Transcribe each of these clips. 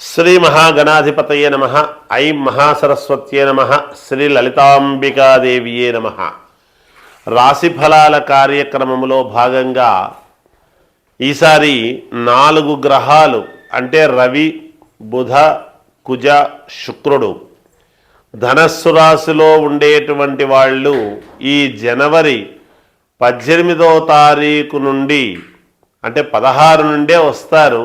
శ్రీ మహాగణాధిపతయే నమ ఐం మహాసరస్వత్యే నమ శ్రీ లలితాంబికాదేవియే నమ. రాశిఫలాల కార్యక్రమంలో భాగంగా ఈసారి నాలుగు గ్రహాలు అంటే రవి బుధ కుజ శుక్రుడు ధనస్సు రాశిలో ఉండేటువంటి వాళ్ళు ఈ జనవరి పద్దెనిమిదో తారీఖు నుండి అంటే పదహారు నుండే వస్తారు.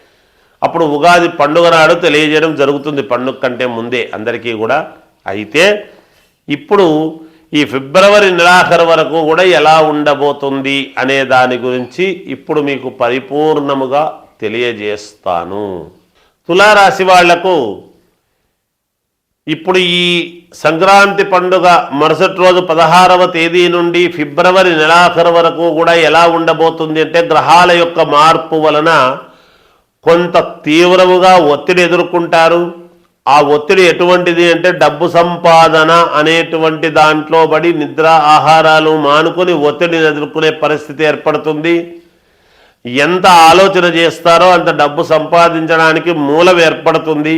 అప్పుడు ఉగాది పండుగ నాడు తెలియజేయడం జరుగుతుంది పండుగ కంటే ముందే అందరికీ కూడా. అయితే ఇప్పుడు ఈ ఫిబ్రవరి నెలాఖరు వరకు కూడా ఎలా ఉండబోతుంది అనే దాని గురించి ఇప్పుడు మీకు పరిపూర్ణముగా తెలియజేస్తాను. తులారాశి వాళ్ళకు ఇప్పుడు ఈ సంక్రాంతి పండుగ మరుసటి రోజు పదహారవ తేదీ నుండి ఫిబ్రవరి నెలాఖరు వరకు కూడా ఎలా ఉండబోతుంది అంటే గ్రహాల యొక్క మార్పు వలన కొంత తీవ్రముగా ఒత్తిడి ఎదుర్కొంటారు. ఆ ఒత్తిడి ఎటువంటిది అంటే డబ్బు సంపాదన అనేటువంటి దాంట్లో బడి నిద్ర ఆహారాలు మానుకొని ఒత్తిడిని ఎదుర్కొనే పరిస్థితి ఏర్పడుతుంది. ఎంత ఆలోచన చేస్తారో అంత డబ్బు సంపాదించడానికి మూలం ఏర్పడుతుంది.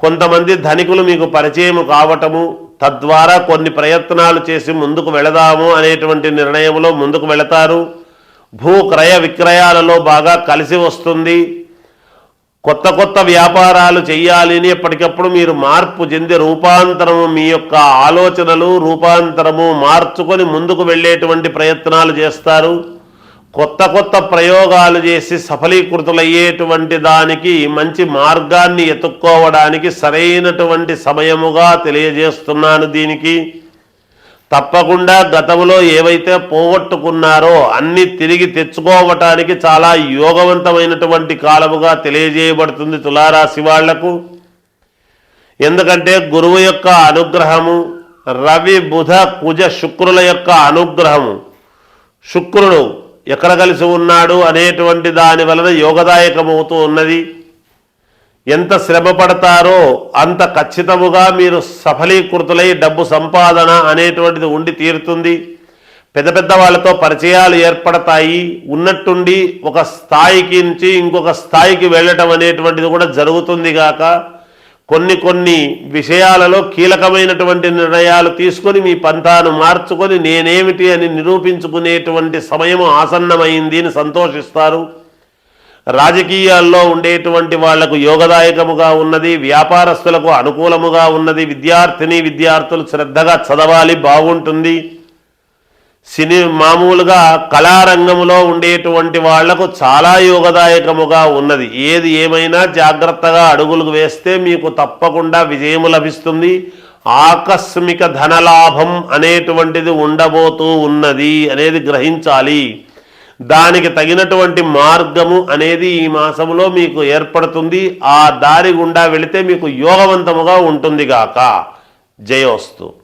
కొంతమంది ధనికులు మీకు పరిచయం కావటము తద్వారా కొన్ని ప్రయత్నాలు చేసి ముందుకు వెళదాము అనేటువంటి నిర్ణయంలో ముందుకు వెళతారు. భూ క్రయ విక్రయాలలో బాగా కలిసి వస్తుంది. కొత్త కొత్త వ్యాపారాలు చేయాలి అని ఎప్పటికప్పుడు మీరు మార్పు చెంది రూపాంతరము మీ యొక్క ఆలోచనలు రూపాంతరము మార్చుకొని ముందుకు వెళ్ళేటువంటి ప్రయత్నాలు చేస్తారు. కొత్త కొత్త ప్రయోగాలు చేసి సఫలీకృతులయ్యేటువంటి దానికి మంచి మార్గాన్ని ఎత్తుక్కోవడానికి సరైనటువంటి సమయముగా తెలియజేస్తున్నాను దీనికి. తప్పకుండా గతంలో ఏవైతే పోగొట్టుకున్నారో అన్ని తిరిగి తెచ్చుకోవటానికి చాలా యోగవంతమైనటువంటి కాలముగా తెలియజేయబడుతుంది తులారాశి వాళ్ళకు. ఎందుకంటే గురువు యొక్క అనుగ్రహము రవి బుధ కుజ శుక్రుల యొక్క అనుగ్రహము. శుక్రుడు ఎక్కడ కలిసి ఉన్నాడు అనేటువంటి దాని వలన యోగదాయకమవుతూ ఉన్నది. ఎంత శ్రమ పడతారో అంత ఖచ్చితముగా మీరు సఫలీకృతులై డబ్బు సంపాదన అనేటువంటిది ఉండి తీరుతుంది. పెద్ద పెద్ద వాళ్ళతో పరిచయాలు ఏర్పడతాయి. ఉన్నట్టుండి ఒక స్థాయికి నుంచి ఇంకొక స్థాయికి వెళ్ళటం అనేటువంటిది కూడా జరుగుతుంది గాక కొన్ని కొన్ని విషయాలలో కీలకమైనటువంటి నిర్ణయాలు తీసుకొని మీ పంతాను మార్చుకొని నేనేమిటి అని నిరూపించుకునేటువంటి సమయం ఆసన్నమైంది అని సంతోషిస్తారు. రాజకీయాల్లో ఉండేటువంటి వాళ్ళకు యోగదాయకముగా ఉన్నది వ్యాపారస్తులకు అనుకూలముగా ఉన్నది విద్యార్థిని విద్యార్థులు శ్రద్ధగా చదవాలి బాగుంటుంది. సినీ మామూలుగా కళారంగంలో ఉండేటువంటి వాళ్ళకు చాలా యోగదాయకముగా ఉన్నది. ఏది ఏమైనా జాగ్రత్తగా అడుగులు వేస్తే మీకు తప్పకుండా విజయము లభిస్తుంది. ఆకస్మిక ధనలాభం అనేటువంటిది ఉండబోతూ ఉన్నది అనేది గ్రహించాలి. దానికి తగినటువంటి మార్గము అనేది ఈ మాసములో మీకు ఏర్పడుతుంది. ఆ దారి గుండా వెళితే మీకు యోగవంతముగా ఉంటుంది గాక జయోస్తు.